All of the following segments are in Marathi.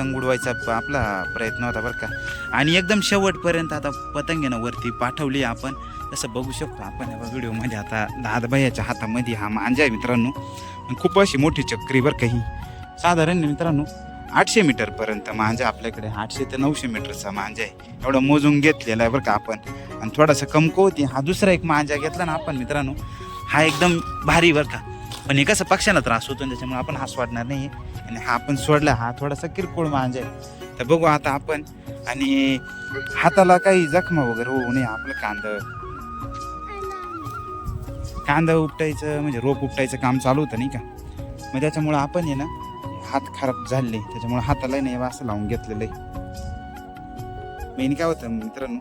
पतंग उडवायचा आपला प्रयत्न होता बरं का. आणि एकदम शेवटपर्यंत आता पतंग आहे ना वरती पाठवली आपण. तसं बघू शकतो आपण व्हिडिओमध्ये आता दादाबाईच्या हातामध्ये हा मांजा आहे मित्रांनो. खूप अशी मोठी चक्री बरं काही साधारण मित्रांनो आठशे मीटरपर्यंत मांजा आपल्याकडे आठशे ते नऊशे मीटरचा मांजा आहे. एवढं मोजून घेतलेला आहे बरं का आपण. आणि थोडासा कमकुवती हा दुसरा एक मांजा घेतला ना आपण मित्रांनो. हा एकदम भारी बरं का. पण हे कसं पक्ष्यांना त्रास होतो त्याच्यामुळे आपण हा सोडणार नाही आणि हा आपण सोडला हा थोडासा किरकोळ मांज आहे. तर बघू आता आपण आणि हाताला काही जखमा वगैरे होऊ नये आपलं कांदा. कांदा उपटायचं म्हणजे रोप उपटायचं काम चालू होतं नाही का? मग त्याच्यामुळं आपण आहे ना हात खराब झाले त्याच्यामुळे हाताला नाही असं लावून घेतलेलं आहे. मेन काय होतं मित्रांनो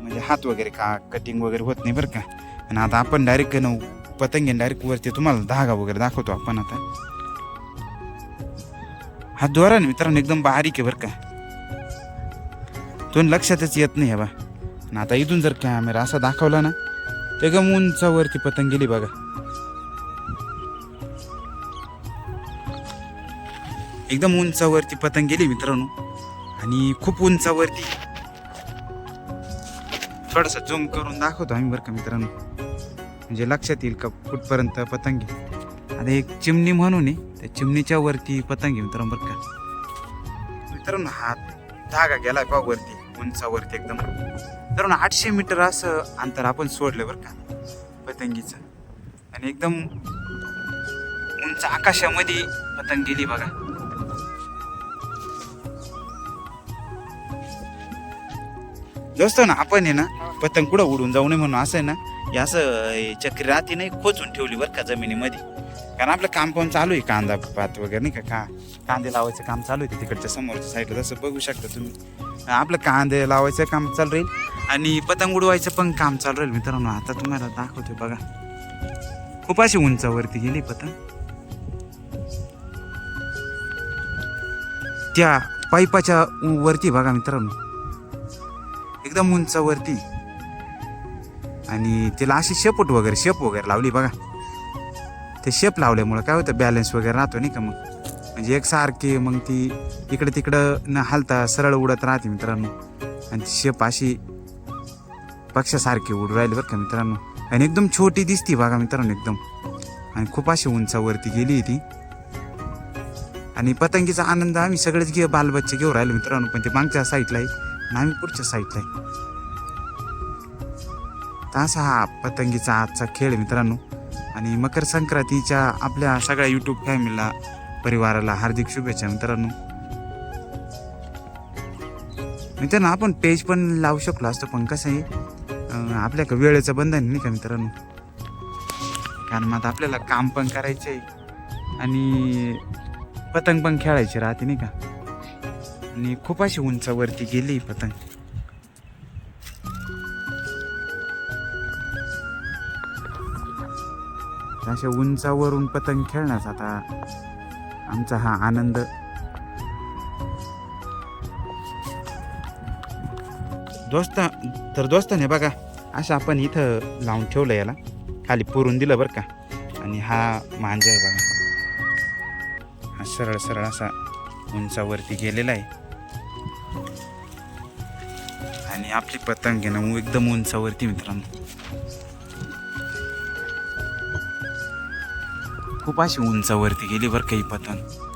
म्हणजे हात वगैरे का कटिंग वगैरे होत नाही बरं का? आणि आता आपण डायरेक्ट न पतंग डायरेक्ट वरती तुम्हाला धागा वगैरे दाखवतो आपण आता. हा दोरा ना मित्रांनो एकदम बारीक आहे बरं का. तो लक्षातच येत नाही हे बा. आणि आता इथून जर कॅमेरा असा दाखवला ना ते एकदम उंचावरती पतंग गेली बघा. एकदम उंचावरती पतंग गेली मित्रांनो. आणि खूप उंचावरती थोडासा झूम करून दाखवतो आम्ही बरं का मित्रांनो. म्हणजे लक्षात येईल का कुठपर्यंत पतंग गेली आता एक चिमणी म्हणून आहे. त्या चिमणीच्या वरती पतंग घेऊन मित्रांनो बरं का. मित्रांनो हा धागा गेला बा वरती उंचावरती एकदम. तर आठशे मीटर असं अंतर आपण सोडलं बरं का पतंगीचं. आणि एकदम उंच आकाशामध्ये पतंग गेली बघा. दोस्त ना आपण आहे ना पतंग कुठं उडून जाऊ नये म्हणून असं आहे ना हे असं चक्री राहते नाही खोचून ठेवली बरं का जमिनीमध्ये. कारण आपलं काम पण चालू आहे कांदा पात वगैरे नाही का का कांदे लावायचं काम चालू आहे तिकडच्या समोरच्या साईडला तसं बघू शकता तुम्ही. आपलं कांदे लावायचं काम चालू राहील आणि पतंग उडवायचं पण काम चालू राहील मित्रांनो. आता तुम्हाला दाखवतो बघा. खूप अशी उंचावरती गेली पतंग त्या पाईपाच्या वरती बघा मित्रांनो. एकदम उंचावरती. आणि तिला अशी शेपूट वगैरे शेप वगैरे लावली बघा. ते शेप लावल्यामुळं काय होतं बॅलन्स वगैरे राहतो नाही का मग. म्हणजे एकसारखी मग ती इकडं तिकडं न हालता सरळ उडत राहते मित्रांनो. आणि ती शेप अशी पक्षासारखी उडू राहिली बरं का मित्रांनो. आणि एकदम छोटी दिसती बघा मित्रांनो एकदम. आणि खूप अशी उंचावरती गेली ती. आणि पतंगीचा आनंद आम्ही सगळेच घे बालबच्चे घेऊ राहिले मित्रांनो पण ते मागच्या साईडला आहे आणि आम्ही पुढच्या साईडला आहे. तर असा हा पतंगीचा आजचा खेळ मित्रांनो. आणि मकर संक्रांतीच्या आपल्या सगळ्या यूट्यूब फॅमिलीला परिवाराला हार्दिक शुभेच्छा मित्रांनो. मित्रांनो आपण पेज पण लावू शकलो असतो पण कसं आहे आपल्या का वेळेचं बंधन नाही का मित्रांनो? कारण मग आता आपल्याला काम पण करायचं आहे आणि पतंग पण खेळायची राहते नाही का? आणि खूप अशी उंचावरती गेली पतंग. अशा उंचावरून पतंग खेळण्याचा आता आमचा हा आनंद. दोस्ता तर दोस्ताने बघा असं आपण इथं लावून ठेवलं याला. खाली पुरून दिलं बरं का. आणि हा मांजा आहे बघा. हा सरळ सरळ असा उंचावरती गेलेला आहे. आणि आपली पतंग आहे ना एकदम उंचावरती मित्रांनो. खूप अशी उंचावरती गेली बरं काही पतंग.